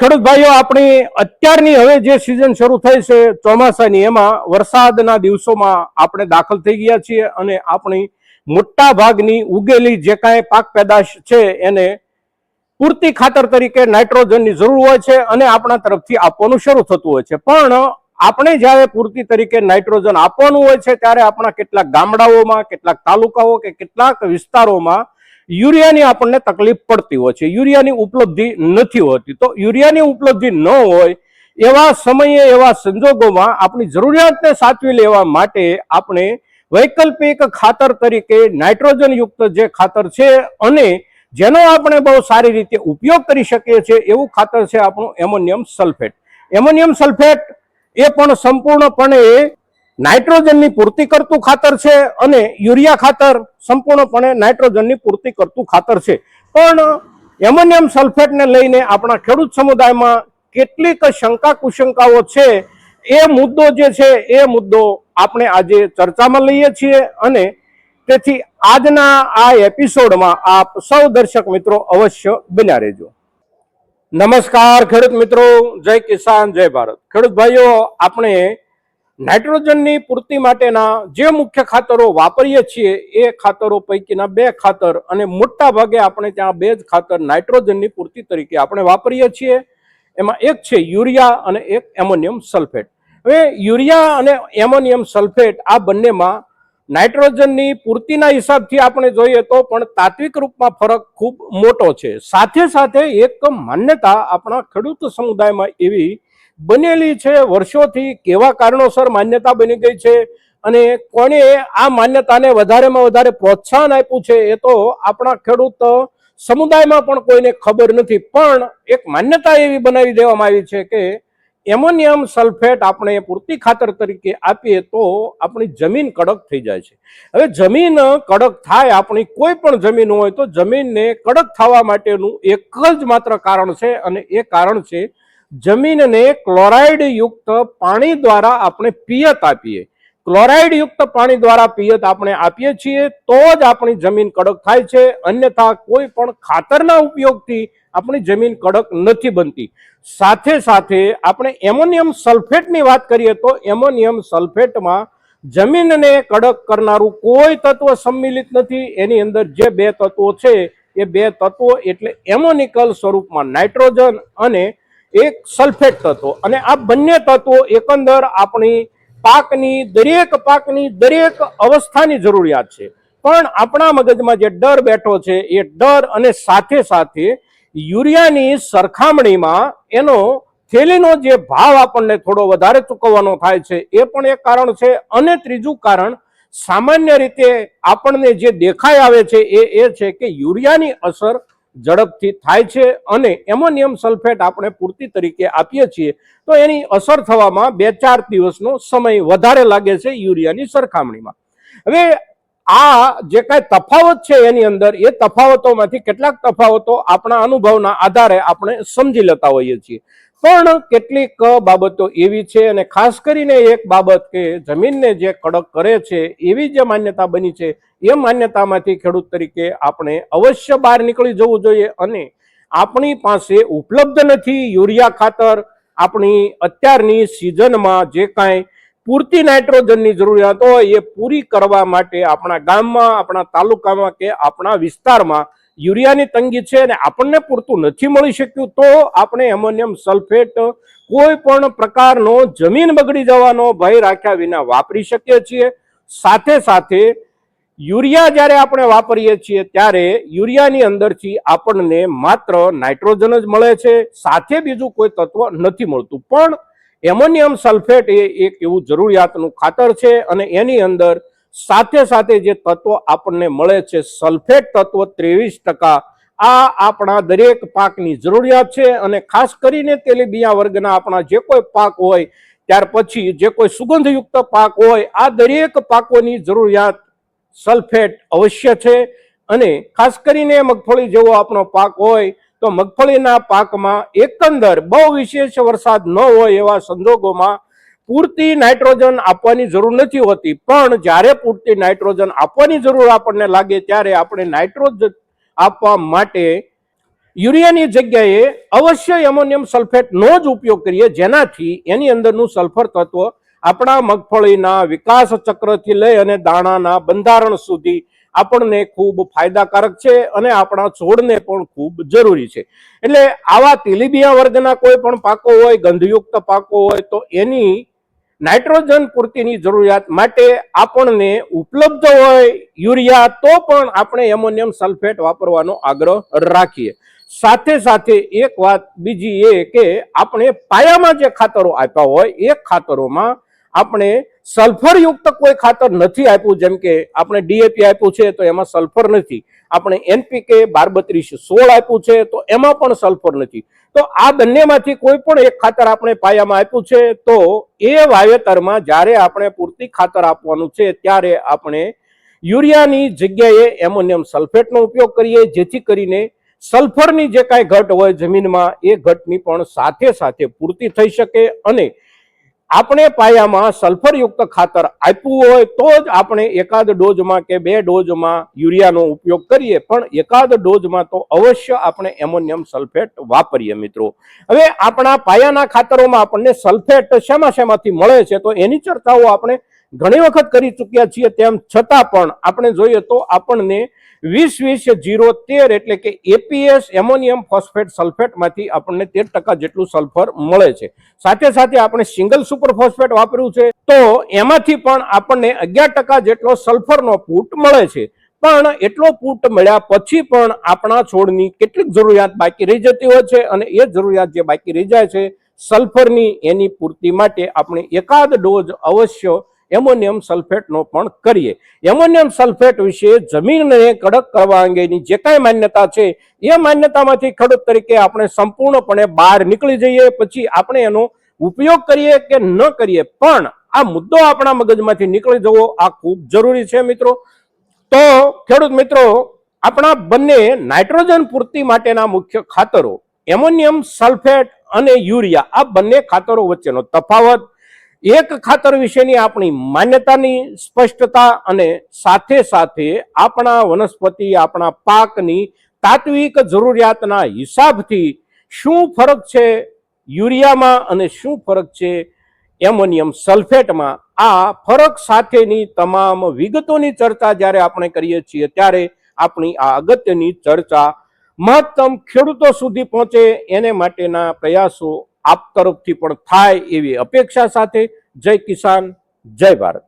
ખેડૂત ભાઈઓ આપણી અત્યારની હવે જે સિઝન શરૂ થઈ છે ચોમાસાની, એમાં વરસાદના દિવસોમાં આપણે દાખલ થઈ ગયા છીએ અને આપણી મોટા ભાગની ઉગેલી જે કાંઈ પાક પેદાશ છે એને પૂરતી ખાતર તરીકે નાઇટ્રોજનની જરૂર હોય છે અને આપણા તરફથી આપવાનું શરૂ થતું હોય છે. પણ આપણે જ્યારે પૂરતી તરીકે નાઇટ્રોજન આપવાનું હોય છે, ત્યારે આપણા કેટલાક ગામડાઓમાં, કેટલાક તાલુકાઓ કે કેટલાક વિસ્તારોમાં યુરિયાની આપણને તકલીફ પડતી હોય છે, યુરિયાની ઉપલબ્ધિ નથી હોતી. તો યુરિયાની ઉપલબ્ધિ ન હોય એવા સમયે, એવા સંજોગોમાં આપણી જરૂરિયાતને સાચવી લેવા માટે આપણે વૈકલ્પિક ખાતર તરીકે નાઇટ્રોજન યુક્ત જે ખાતર છે અને જેનો આપણે બહુ સારી રીતે ઉપયોગ કરી શકીએ છીએ, એવું ખાતર છે આપણું એમોનિયમ સલ્ફેટ. એમોનિયમ સલ્ફેટ એ પણ સંપૂર્ણપણે નાઇટ્રોજનની પૂર્તિ કરતું ખાતર છે અને યુરિયા ખાતર સંપૂર્ણપણે નાઇટ્રોજનની પૂર્તિ કરતું ખાતર છે. પણ એમોનિયમ સલ્ફેટને લઈને આપણા ખેડૂત સમુદાયમાં કેટલીક શંકા કુશંકાઓ છે. એ મુદ્દો જે છે, એ મુદ્દો આપણે આજે ચર્ચામાં લઈએ છીએ અને તેથી આજના આ એપિસોડમાં આપ સૌ દર્શક મિત્રો અવશ્ય બન્યા રહેજો. નમસ્કાર ખેડૂત મિત્રો, જય કિસાન, જય ભારત. ખેડૂત ભાઈઓ, આપણે નાઇટ્રોજનની પૂર્તિ માટેના જે મુખ્ય ખાતરો વાપરીએ છીએ, એ ખાતરો પૈકીના બે ખાતર અને મોટા ભાગે આપણે ત્યાં બે જ ખાતર નાઇટ્રોજનની પૂર્તિ તરીકે આપણે વાપરીએ છીએ. એમાં એક છે યુરિયા અને એક એમોનિયમ સલ્ફેટ. હવે યુરિયા અને એમોનિયમ સલ્ફેટ આ બંનેમાં નાઇટ્રોજનની પૂર્તિના હિસાબથી આપણે જોઈએ તો પણ તાત્વિક રૂપમાં ફરક ખૂબ મોટો છે. સાથે સાથે એક માન્યતા આપણા ખેડૂત સમુદાયમાં એવી બનેલી છે, વર્ષોથી કેવા કારણોસર માન્યતા બની ગઈ છે અને કોણે આ માન્યતાને વધારેમાં વધારે પ્રોત્સાહન આપ્યું છે એ તો આપણા ખેડૂત સમુદાયમાં પણ કોઈને ખબર નથી. પણ એક માન્યતા એવી બનાવી દેવામાં આવી છે કે એમોનિયમ સલ્ફેટ આપણે પૂરતી ખાતર તરીકે આપીએ તો આપણી જમીન કડક થઈ જાય છે. હવે જમીન કડક થાય, આપણી કોઈ પણ જમીન હોય તો જમીનને કડક થવા માટેનું એક જ માત્ર કારણ છે અને એ કારણ છે જમીનને ક્લોરાઇડ યુક્ત પાણી દ્વારા આપણે પિયત આપીએ. ક્લોરાઇડ યુક્ત પાણી દ્વારા પિયત આપણે આપીએ છીએ તો જ આપણી જમીન કડક થાય છે. અન્યથા કોઈ પણ ખાતરના ઉપયોગથી આપણી જમીન કડક નથી બનતી. સાથે સાથે આપણે એમોનિયમ સલ્ફેટની વાત કરીએ તો એમોનિયમ સલ્ફેટમાં જમીનને કડક કરનારું કોઈ તત્વ સંમિલિત નથી. એની અંદર જે બે તત્વો છે એ બે તત્વો એટલે એમોનિકલ સ્વરૂપમાં નાઇટ્રોજન અને એક સલ્ફેટ તત્વો. અને આ બંને તત્વો એકંદર આપણી પાકની, દરેક પાકની, દરેક અવસ્થાની જરૂરિયાત છે. પણ આપણા મગજમાં જે ડર બેઠો છે, એ ડર અને સાથે સાથે યુરિયાની સરખામણીમાં એનો થેલીનો જે ભાવ આપણને થોડો વધારે ચૂકવવાનો થાય છે, એ પણ એક કારણ છે. અને ત્રીજું કારણ, સામાન્ય રીતે આપણને જે દેખાય આવે છે, એ એ છે કે યુરિયાની અસર ઝડપથી થાય છે અને એમોનિયમ સલ્ફેટ આપણે પૂરતી તરીકે આપીએ છીએ, તો એની અસર થવામાં બે ચાર દિવસનો સમય વધારે લાગે છે યુરિયાની સરખામણીમાં. હવે આ જે કાંઈ તફાવત છે એની અંદર, એ તફાવતોમાંથી કેટલાક તફાવતો આપણા અનુભવના આધારે આપણે સમજી લેતા હોઈએ છીએ. પણ કેટલીક બાબતો એવી છે અને ખાસ કરીને એક બાબત કે જમીનને જે કડક કરે છે, એવી જે માન્યતા બની છે. એ માન્યતામાંથી ખેડૂત તરીકે આપણે અવશ્ય બહાર નીકળી જવું જોઈએ અને આપણી પાસે ઉપલબ્ધ નથી યુરિયા ખાતર. આપણી અત્યારની સિઝનમાં જે કાંઈ પૂરતી નાઇટ્રોજનની જરૂરિયાત હોય એ પૂરી કરવા માટે આપણા ગામમાં, આપણા તાલુકામાં કે આપણા વિસ્તારમાં યુરિયાની તંગી છે અને આપણને પૂરતું નથી મળી શક્યું, તો આપણે એમોનિયમ સલ્ફેટ કોઈ પણ પ્રકારનો જમીન બગડી જવાનો ભય રાખ્યા વિના વાપરી શકીએ છીએ. સાથે સાથે યુરિયા જ્યારે આપણે વાપરીએ છીએ, ત્યારે યુરિયાની અંદરથી આપણને માત્ર નાઇટ્રોજન જ મળે છે, સાથે બીજું કોઈ તત્વ નથી મળતું. પણ એમોનિયમ સલ્ફેટ એ એક એવું જરૂરિયાતનું ખાતર છે અને એની અંદર સાથે સાથે જે તત્વો આપણને મળે છે સલ્ફેટ તત્વ ત્રેવીસ ટકા. આ આપણા દરેક પાકની જરૂરિયાત છે અને ખાસ કરીને તેલીબિયા વર્ગના આપણા જે કોઈ પાક હોય, ત્યાર પછી જે કોઈ સુગંધયુક્ત પાક હોય, આ દરેક પાકોની જરૂરિયાત સલ્ફેટ અવશ્ય છે. અને ખાસ કરીને મગફળી જેવો આપણો પાક હોય, તો મગફળીના પાકમાં એકંદર બહુ વિશેષ વરસાદ ન હોય એવા સંજોગોમાં પૂરતી નાઇટ્રોજન આપવાની જરૂર નથી હોતી. પણ જ્યારે પૂરતી નાઇટ્રોજન આપવાની જરૂર આપણને લાગે ત્યારે આપણે નાઇટ્રોજન આપવા માટે યુરિયાની જગ્યાએ અવશ્ય એમોનિયમ સલ્ફેટનો જ ઉપયોગ કરીએ, જેનાથી એની અંદરનું સલ્ફર તત્વ આપણા મગફળીના વિકાસ ચક્રથી લઈ અને દાણાના બંધારણ સુધી આપણને ખૂબ ફાયદાકારક છે અને આપણા છોડને પણ ખૂબ જરૂરી છે. એટલે આવા તેલીબિયા વર્ગના કોઈ પણ પાકો હોય, ગંધયુક્ત પાકો હોય, તો એની નાઇટ્રોજન પૂર્તિની જરૂરિયાત માટે આપણને ઉપલબ્ધ હોય યુરિયા, તો પણ આપણે એમોનિયમ સલ્ફેટ વાપરવાનો આગ્રહ રાખીએ. સાથે સાથે એક વાત બીજી એ કે આપણે પાયામાં જે ખાતરો આપ્યા હોય, એ ખાતરોમાં આપણે સલ્ફરયુક્ત કોઈ ખાતર નથી આપ્યું, જેમ કે આપણે ડીએપી આપ્યું છે તો એમાં સલ્ફર નથી. આપણે એનપીકે બાર બત્રીસ સોળ આપ્યું છે તો એમાં પણ સલ્ફર નથી. તો આ બંનેમાંથી કોઈ પણ એક ખાતર આપણે પાયામાં આપ્યું છે તો એ વાવેતરમાં જ્યારે આપણે પૂરતી ખાતર આપવાનું છે ત્યારે આપણે યુરિયાની જગ્યાએ એમોનિયમ સલ્ફેટનો ઉપયોગ કરીએ, જેથી કરીને સલ્ફરની જે કાંઈ ઘટ હોય જમીનમાં, એ ઘટની પણ સાથે સાથે પૂર્તિ થઈ શકે અને આપણે પાયામાં સલ્ફરયુક્ત ખાતર આપ્યું હોય તો જ આપણે એકાદ ડોઝમાં કે બે ડોઝમાં યુરિયાનો ઉપયોગ કરીએ. પણ એકાદ ડોઝમાં તો અવશ્ય આપણે એમોનિયમ સલ્ફેટ વાપરીએ મિત્રો. હવે આપણા પાયાના ખાતરોમાં આપણને સલ્ફેટ શેમાં શેમાંથી મળે છે તો એની ચર્ચાઓ આપણે ઘણી વખત કરી ચૂક્યા છીએ તેમ છતાં પણ આપણે જોઈએ તો આપણને વીસ વીસ જીરો તેર એટલે કે એપીએસ એમોનિયમ ફોસ્ફેટ સલ્ફેટમાંથી આપણને તેર ટકા જેટલું સલ્ફર મળે છે. સાથે સાથે આપણે સિંગલ સુપર ફોસ્ફેટ વાપર્યું છે તો એમાંથી પણ આપણને અગિયાર ટકા જેટલો સલ્ફરનો પૂટ મળે છે. પણ એટલો પૂટ મળ્યા પછી પણ આપણા છોડની કેટલીક જરૂરિયાત બાકી રહી જતી હોય છે અને એ જરૂરિયાત જે બાકી રહી જાય છે, સલ્ફરની એની પૂર્તિ માટે આપણે એકાદ ડોઝ અવશ્ય એમોનિયમ સલ્ફેટનો પણ કરીએ. એમોનિયમ સલ્ફેટ વિશે જમીનને કડક કરવા અંગેની જે કાંઈ માન્યતા છે, એ માન્યતામાંથી ખેડૂત તરીકે આપણે સંપૂર્ણપણે બહાર નીકળી જઈએ, પછી આપણે એનો ઉપયોગ કરીએ કે ન કરીએ. પણ આ મુદ્દો આપણા મગજમાંથી નીકળી જવો આ ખૂબ જરૂરી છે મિત્રો. તો ખેડૂત મિત્રો, આપણા બંને નાઇટ્રોજન પૂર્તિ માટેના મુખ્ય ખાતરો, એમોનિયમ સલ્ફેટ અને યુરિયા, આ બંને ખાતરો વચ્ચેનો તફાવત એક ખાતર વિશેની આપણી માન્યતાની સ્પષ્ટતા અને સાથે સાથે આપણા વનસ્પતિ, આપણા પાકની તાત્વિક જરૂરિયાતના હિસાબથી શું ફરક છે યુરિયામાં અને શું ફરક છે એમોનિયમ સલ્ફેટમાં? આ ફરક સાથેની તમામ વિગતોની ચર્ચા જ્યારે આપણે કરીએ છીએ ત્યારે આપણી આ અગત્યની ચર્ચા મહત્તમ ખેડૂતો સુધી પહોંચે એને માટેના પ્રયાસો આપ તરફથી પણ થાય એવી અપેક્ષા સાથે જય કિસાન જય ભારત.